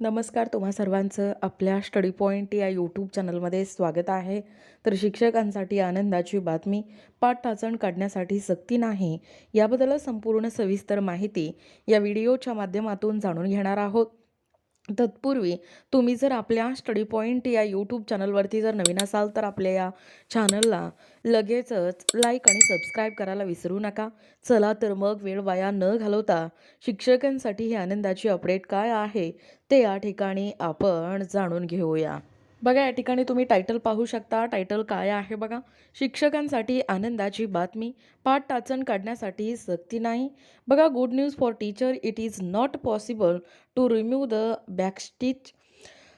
नमस्कार तुम्हा सर्वांचं आपल्या स्टडी पॉईंट या यूट्यूब चॅनलमध्ये स्वागत आहे. तर शिक्षकांसाठी आनंदाची बातमी पाठाचण काढण्यासाठी सक्ती नाही याबद्दल संपूर्ण सविस्तर माहिती या व्हिडिओच्या माध्यमातून जाणून घेणार आहोत. तत्पूर्वी तुम्ही जर आपल्या स्टडी पॉईंट या यूट्यूब चॅनलवरती जर नवीन असाल तर आपल्या या चॅनलला लगेचच लाईक आणि सबस्क्राईब करायला विसरू नका. चला तर मग वेळ वाया न घालवता शिक्षकांसाठी ही आनंदाची अपडेट काय आहे ते या ठिकाणी आपण जाणून घेऊया. बघा या ठिकाणी तुम्ही टायटल पाहू शकता. टायटल काय आहे बघा? शिक्षकांसाठी आनंदाची बातमी. पाठ टाचण काढण्यासाठी सक्ती नाही. बघा good news for teacher it is not possible to remove the backstitch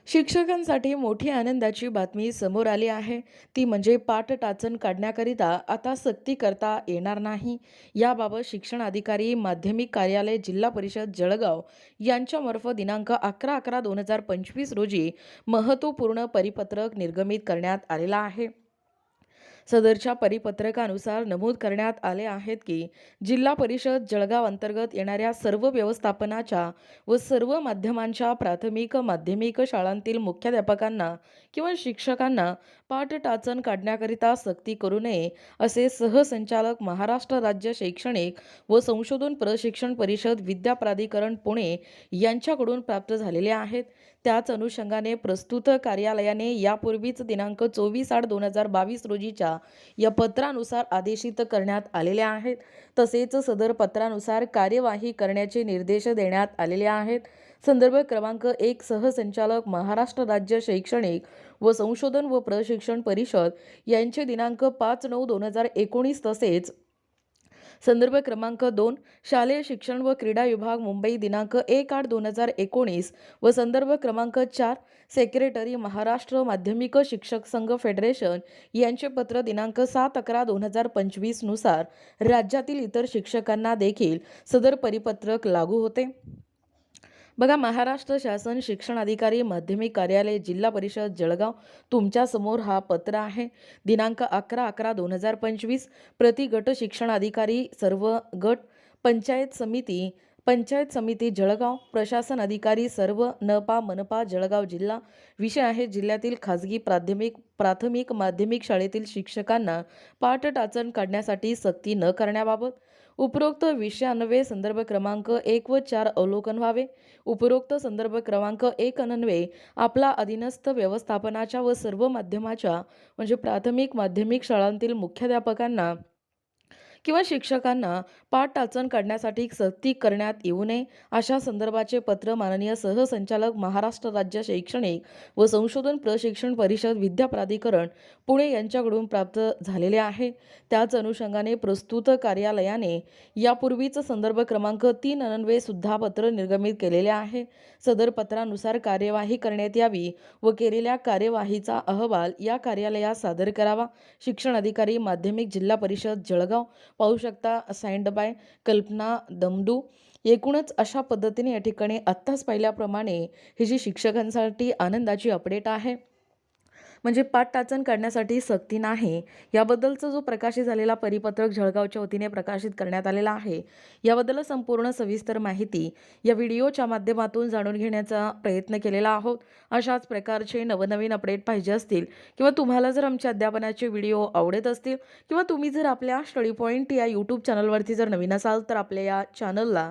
शिक्षकांसाठी मोठी आनंदाची बातमी समोर आली आहे. ती म्हणजे पाठ टाचण काढण्याकरिता आता सक्ती करता येणार नाही. याबाबत शिक्षण अधिकारी माध्यमिक कार्यालय जिल्हा परिषद जळगाव यांच्यामार्फत दिनांक अकरा अकरा दोन हजार पंचवीस रोजी महत्त्वपूर्ण परिपत्रक निर्गमित करण्यात आलेला आहे. सदरच्या परिपत्रकानुसार नमूद करण्यात आले आहेत की जिल्हा परिषद जळगाव अंतर्गत येणाऱ्या सर्व व्यवस्थापनाच्या व सर्व माध्यमांच्या प्राथमिक माध्यमिक शाळांतील मुख्याध्यापकांना किंवा शिक्षकांना पाठटाचन काढण्याकरिता सक्ती करू नये असे सहसंचालक महाराष्ट्र राज्य शैक्षणिक व संशोधन प्रशिक्षण परिषद विद्या प्राधिकरण पुणे यांच्याकडून प्राप्त झालेले आहेत. त्याच अनुषंगाने प्रस्तुत कार्यालयाने यापूर्वीच दिनांक चोवीस आठ दोन हजार बावीस रोजीच्या या पत्रानुसार आदेशित करण्यात आलेल्या आहेत. तसेच सदर पत्रानुसार कार्यवाही करण्याचे निर्देश देण्यात आलेले आहेत. संदर्भ क्रमांक एक सहसंचालक महाराष्ट्र राज्य शैक्षणिक व संशोधन व प्रशिक्षण परिषद यांचे दिनांक पाच नऊ दोन हजार एकोणीस तसेच संदर्भ क्रमांक दोन शालेय शिक्षण व क्रीडा विभाग मुंबई दिनांक एक आठ दोन हजार एकोणीस व संदर्भ क्रमांक चार सेक्रेटरी महाराष्ट्र माध्यमिक शिक्षक संघ फेडरेशन यांचे पत्र दिनांक सात अकरा दोन हजार पंचवीसनुसार राज्यातील इतर शिक्षकांना देखील सदर परिपत्रक लागू होते. बघा महाराष्ट्र शासन शिक्षण अधिकारी माध्यमिक कार्यालय जिल्हा परिषद जळगाव तुमच्यासमोर हा पत्र आहे. दिनांक अकरा अकरा दोन हजार पंचवीस प्रति गट शिक्षण अधिकारी सर्व गट पंचायत समिती पंचायत समिती जळगाव प्रशासन अधिकारी सर्व नपा मनपा जळगाव जिल्हा विषय आहे जिल्ह्यातील खाजगी प्राथमिक प्राथमिक माध्यमिक शाळेतील शिक्षकांना पाठटाचण काढण्यासाठी सक्ती न करण्याबाबत उपरोक्त विषयान्वये संदर्भ क्रमांक एक व चार अवलोकन व्हावे. उपरोक्त संदर्भ क्रमांक एक अन्वये आपला अधीनस्थ व्यवस्थापनाच्या व सर्व माध्यमाच्या म्हणजे प्राथमिक माध्यमिक शाळांतील मुख्याध्यापकांना किंवा शिक्षकांना पाठ टाचण काढण्यासाठी सक्ती करण्यात येऊ नये अशा संदर्भाचे पत्र माननीय सहसंचालक महाराष्ट्र राज्य शैक्षणिक व संशोधन प्रशिक्षण परिषद विद्या प्राधिकरण पुणे यांच्याकडून प्राप्त झालेले आहे. त्याच अनुषंगाने प्रस्तुत कार्यालयाने यापूर्वीच संदर्भ क्रमांक तीन अन्वये सुद्धा पत्र निर्गमित केलेले आहे. सदर पत्रानुसार कार्यवाही करण्यात यावी व केलेल्या कार्यवाहीचा अहवाल या कार्यालयात सादर करावा. शिक्षण अधिकारी माध्यमिक जिल्हा परिषद जळगाव पाहू शकता साइंड बाय कल्पना दमडू. एकूणच अशा पद्धतीने या ठिकाणी आत्ताच पाहिल्याप्रमाणे ही जी शिक्षकांसाठी आनंदाची अपडेट आहे. म्हणजे पाठ टाचण काढण्यासाठी सक्ती नाही. याबद्दलचा जो प्रकाशित झालेला परिपत्रक जळगावच्या वतीने प्रकाशित करण्यात आलेला आहे. याबद्दल संपूर्ण सविस्तर माहिती या व्हिडिओच्या माध्यमातून जाणून घेण्याचा प्रयत्न केलेला आहोत. अशाच प्रकारचे नवनवीन अपडेट पाहिजे असतील किंवा तुम्हाला जर आमच्या अध्यापनाचे व्हिडिओ आवडत असतील किंवा तुम्ही जर आपल्या स्टडी पॉईंट या यूट्यूब चॅनलवरती जर नवीन असाल तर आपल्या या चॅनलला